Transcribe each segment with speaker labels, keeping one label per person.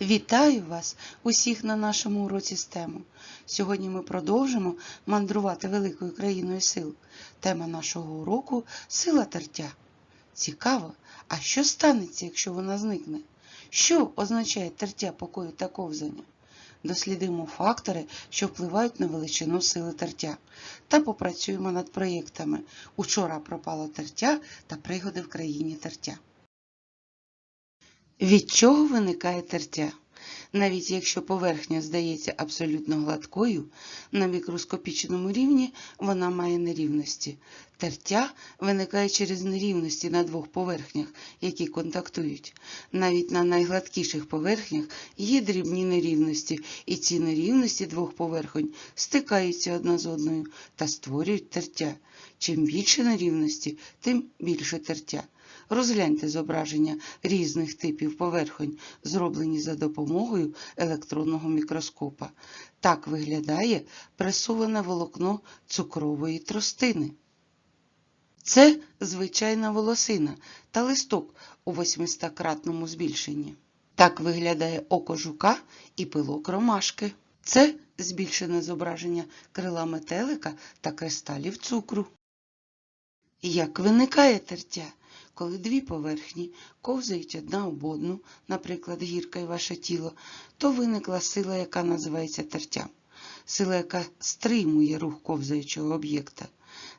Speaker 1: Вітаю вас усіх на нашому уроці STEM. Сьогодні ми продовжимо мандрувати великою країною сил. Тема нашого уроку сила тертя. Цікаво, а що станеться, якщо вона зникне? Що означає тертя покою та ковзання? Дослідимо фактори, що впливають на величину сили тертя, та попрацюємо над проєктами Учора пропало тертя та пригоди в країні тертя. Від чого виникає тертя? Навіть якщо поверхня здається абсолютно гладкою, на мікроскопічному рівні вона має нерівності. Тертя виникає через нерівності на двох поверхнях, які контактують. Навіть на найгладкіших поверхнях є дрібні нерівності, і ці нерівності двох поверхонь стикаються одна з одною та створюють тертя. Чим більше нерівності, тим більше тертя. Розгляньте зображення різних типів поверхонь, зроблені за допомогою електронного мікроскопа. Так виглядає пресоване волокно цукрової тростини. Це звичайна волосина та листок у 800-кратному збільшенні. Так виглядає око жука і пилок ромашки. Це збільшене зображення крила метелика та кристалів цукру. Як виникає тертя? Коли дві поверхні ковзають одна об одну, наприклад, гірка і ваше тіло, то виникла сила, яка називається тертям. Сила, яка стримує рух ковзаючого об'єкта.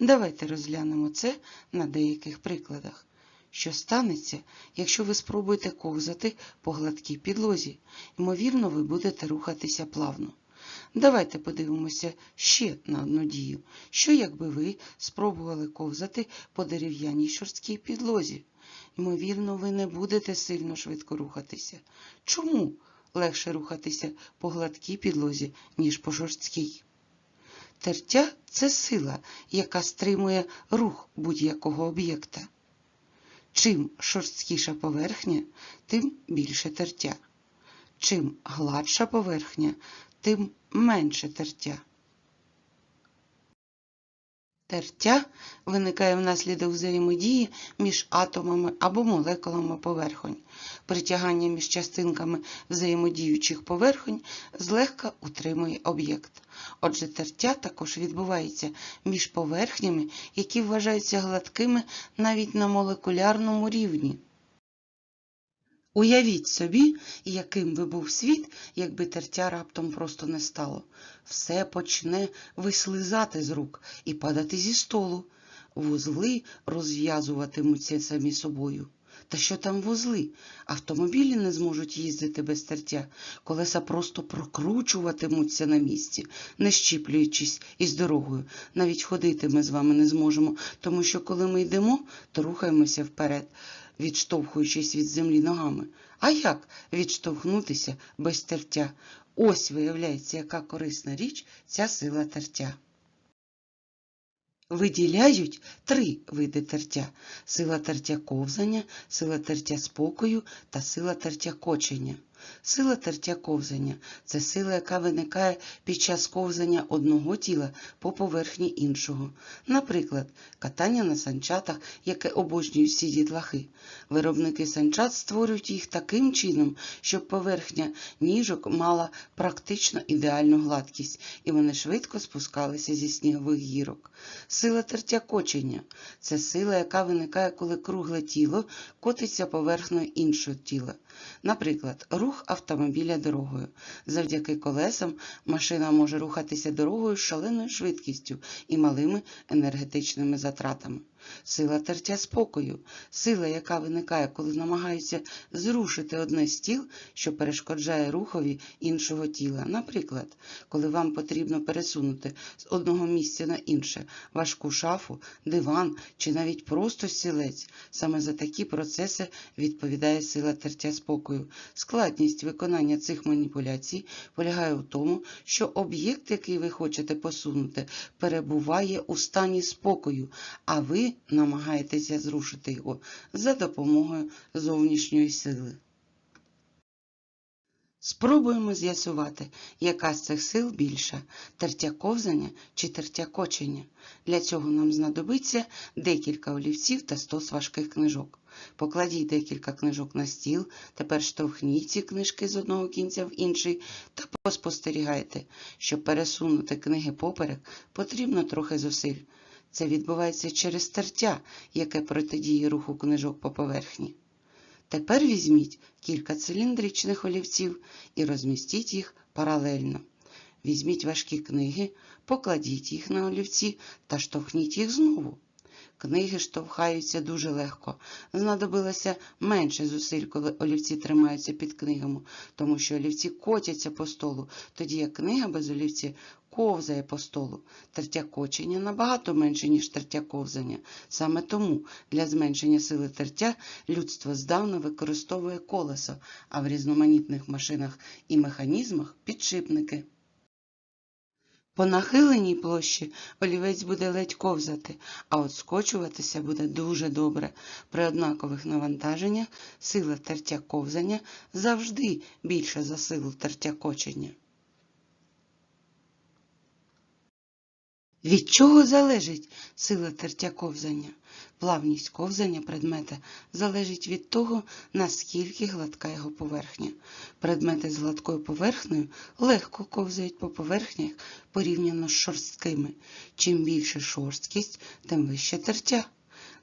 Speaker 1: Давайте розглянемо це на деяких прикладах. Що станеться, якщо ви спробуєте ковзати по гладкій підлозі? Ймовірно, ви будете рухатися плавно. Давайте подивимося ще на одну дію. Що якби ви спробували ковзати по дерев'яній шорсткій підлозі? Ймовірно, ви не будете сильно швидко рухатися. Чому легше рухатися по гладкій підлозі, ніж по жорсткій? Тертя це сила, яка стримує рух будь-якого об'єкта. Чим шорсткіша поверхня, тим більше тертя. Чим гладша поверхня, тим менше тертя. Тертя виникає внаслідок взаємодії між атомами або молекулами поверхонь. Притягання між частинками взаємодіючих поверхонь злегка утримує об'єкт. Отже, тертя також відбувається між поверхнями, які вважаються гладкими навіть на молекулярному рівні. Уявіть собі, яким би був світ, якби тертя раптом просто не стало. Все почне вислизати з рук і падати зі столу. Вузли розв'язуватимуться самі собою. Та що там вузли? Автомобілі не зможуть їздити без тертя, колеса просто прокручуватимуться на місці, не щіплюючись із дорогою. Навіть ходити ми з вами не зможемо, тому що коли ми йдемо, то рухаємося вперед відштовхуючись від землі ногами. А як відштовхнутися без тертя? Ось виявляється, яка корисна річ ця сила тертя. Виділяють три види тертя: сила тертя ковзання, сила тертя спокою та сила тертя кочення. Сила тертя ковзання це сила, яка виникає під час ковзання одного тіла по поверхні іншого. Наприклад, катання на санчатах, яке обожнюють всі дітлахи. Виробники санчат створюють їх таким чином, щоб поверхня ніжок мала практично ідеальну гладкість, і вони швидко спускалися зі снігових гірок. Сила тертя кочення це сила, яка виникає, коли кругле тіло котиться поверхнею іншого тіла. Наприклад, рух автомобіля дорогою. Завдяки колесам машина може рухатися дорогою з шаленою швидкістю і малими енергетичними затратами. Сила тертя спокою, сила, яка виникає, коли намагаються зрушити одне з тіл, що перешкоджає рухові іншого тіла. Наприклад, коли вам потрібно пересунути з одного місця на інше важку шафу, диван чи навіть просто стілець. Саме за такі процеси відповідає сила тертя спокою. Складність виконання цих маніпуляцій полягає в тому, що об'єкт, який ви хочете посунути, перебуває у стані спокою, а ви намагаєтеся зрушити його за допомогою зовнішньої сили. Спробуємо з'ясувати, яка з цих сил більша тертя ковзання чи тертя кочення. Для цього нам знадобиться декілька олівців та стос важких книжок. Покладіть декілька книжок на стіл, тепер штовхніть ці книжки з одного кінця в інший та поспостерігайте. Щоб пересунути книги поперек, потрібно трохи зусиль. Це відбувається через тертя, яке протидіє руху книжок по поверхні. Тепер візьміть кілька циліндричних олівців і розмістіть їх паралельно. Візьміть важкі книги, покладіть їх на олівці та штовхніть їх знову. Книги штовхаються дуже легко. Знадобилося менше зусиль, коли олівці тримаються під книгами, тому що олівці котяться по столу, тоді як книга без олівці ковзає по столу. Тертя кочення набагато менше, ніж тертя ковзання. Саме тому для зменшення сили тертя людство здавна використовує колесо, а в різноманітних машинах і механізмах підшипники. По нахиленій площі олівець буде ледь ковзати, а от скочуватися буде дуже добре. При однакових навантаженнях сила тертя ковзання завжди більша за силу тертя кочення. Від чого залежить сила тертя ковзання? Плавність ковзання предмета залежить від того, наскільки гладка його поверхня. Предмети з гладкою поверхнею легко ковзають по поверхнях порівняно з шорсткими. Чим більше шорсткість, тим вище тертя.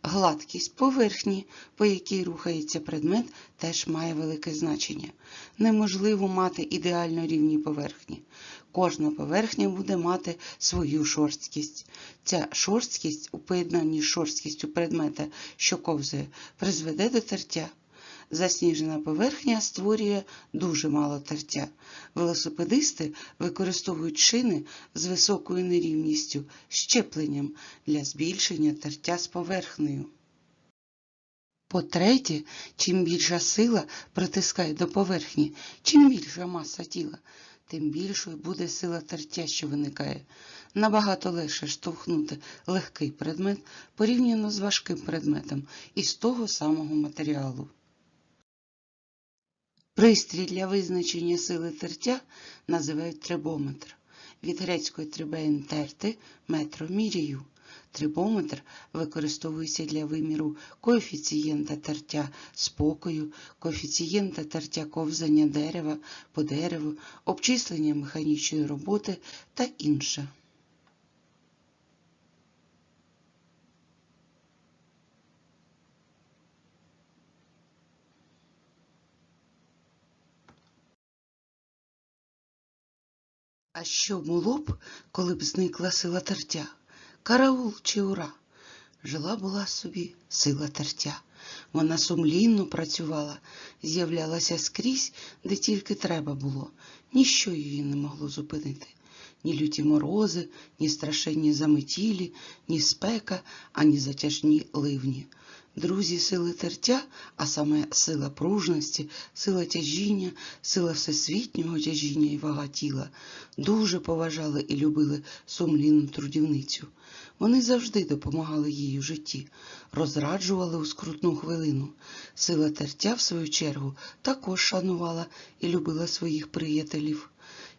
Speaker 1: Гладкість поверхні, по якій рухається предмет, теж має велике значення. Неможливо мати ідеально рівні поверхні. Кожна поверхня буде мати свою шорсткість. Ця шорсткість у поєднанні з шорсткістю предмета, що ковзає, призведе до тертя. Засніжена поверхня створює дуже мало тертя. Велосипедисти використовують шини з високою нерівністю, щепленням для збільшення тертя з поверхнею. По-третє, чим більша сила притискає до поверхні, чим більша маса тіла, тим більшою буде сила тертя, що виникає. Набагато легше штовхнути легкий предмет порівняно з важким предметом із того самого матеріалу. Пристрій для визначення сили тертя називають трибометр. Від грецької трибеєн терти метро. Трибометр використовується для виміру коефіцієнта тертя спокою, коефіцієнта тертя ковзання дерева по дереву, обчислення механічної роботи та інше. А що було б, коли б зникла сила тертя? Караул чи ура? Жила була собі сила тертя. Вона сумлінно працювала, з'являлася скрізь, де тільки треба було. Ніщо її не могло зупинити. Ні люті морози, ні страшенні заметілі, ні спека, ані затяжні ливні. Друзі сили тертя, а саме сила пружності, сила тяжіння, сила всесвітнього тяжіння і вага тіла, дуже поважали і любили сумлінну трудівницю. Вони завжди допомагали їй у житті, розраджували у скрутну хвилину. Сила тертя, в свою чергу, також шанувала і любила своїх приятелів.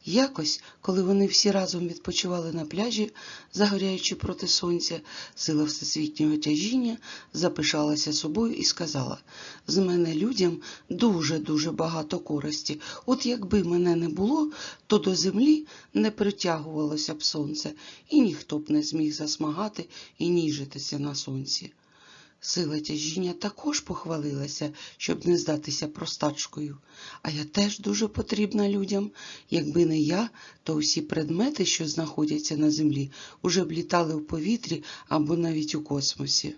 Speaker 1: Якось, коли вони всі разом відпочивали на пляжі, загоряючи проти сонця, сила всесвітнього тяжіння запишалася собою і сказала: з мене людям дуже-дуже багато користі. От якби мене не було, то до землі не притягувалося б сонце, і ніхто б не зміг засмагати і ніжитися на сонці. Сила тяжіння також похвалилася, щоб не здатися простачкою. А я теж дуже потрібна людям. Якби не я, то усі предмети, що знаходяться на землі, уже б літали в повітрі або навіть у космосі.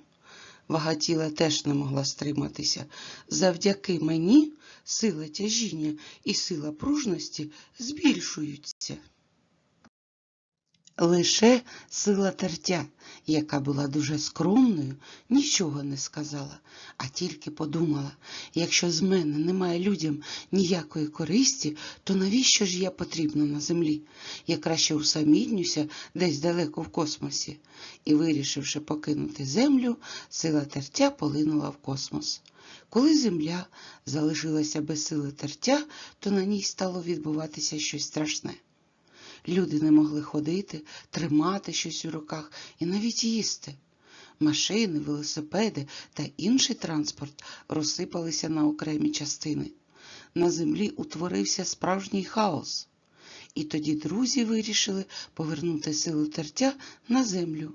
Speaker 1: Вага тіла теж не могла стриматися. Завдяки мені сила тяжіння і сила пружності збільшуються. Лише сила тертя, яка була дуже скромною, нічого не сказала, а тільки подумала, якщо з мене немає людям ніякої користі, то навіщо ж я потрібна на землі? Я краще усамітнюся десь далеко в космосі. І, вирішивши покинути землю, сила тертя полинула в космос. Коли земля залишилася без сили тертя, то на ній стало відбуватися щось страшне. Люди не могли ходити, тримати щось у руках і навіть їсти. Машини, велосипеди та інший транспорт розсипалися на окремі частини. На землі утворився справжній хаос. І тоді друзі вирішили повернути силу тертя на землю.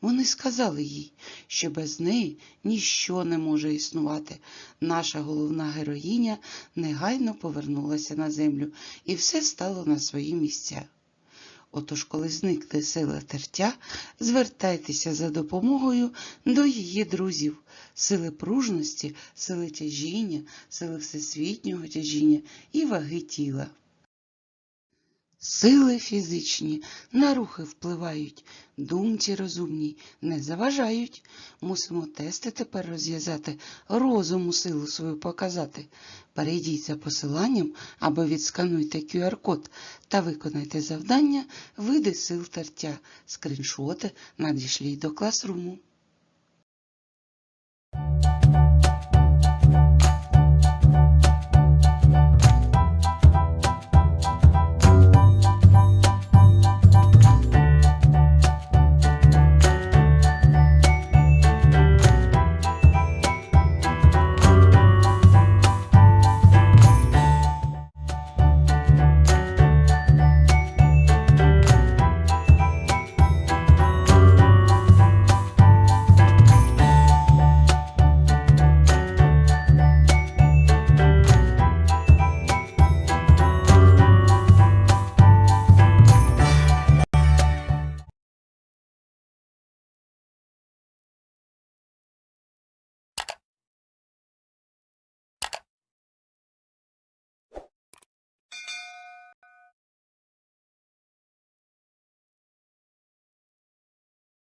Speaker 1: Вони сказали їй, що без неї ніщо не може існувати. Наша головна героїня негайно повернулася на землю, і все стало на свої місця. Отож, коли зникне сила тертя, звертайтеся за допомогою до її друзів, сили пружності, сили тяжіння, сили всесвітнього тяжіння і ваги тіла. Сили фізичні на рухи впливають, думці розумній не заважають. Мусимо тести тепер розв'язати, розуму силу свою показати. Перейдіть за посиланням або відскануйте QR-код та виконайте завдання види сил тертя. Скріншоти надішліть до класруму.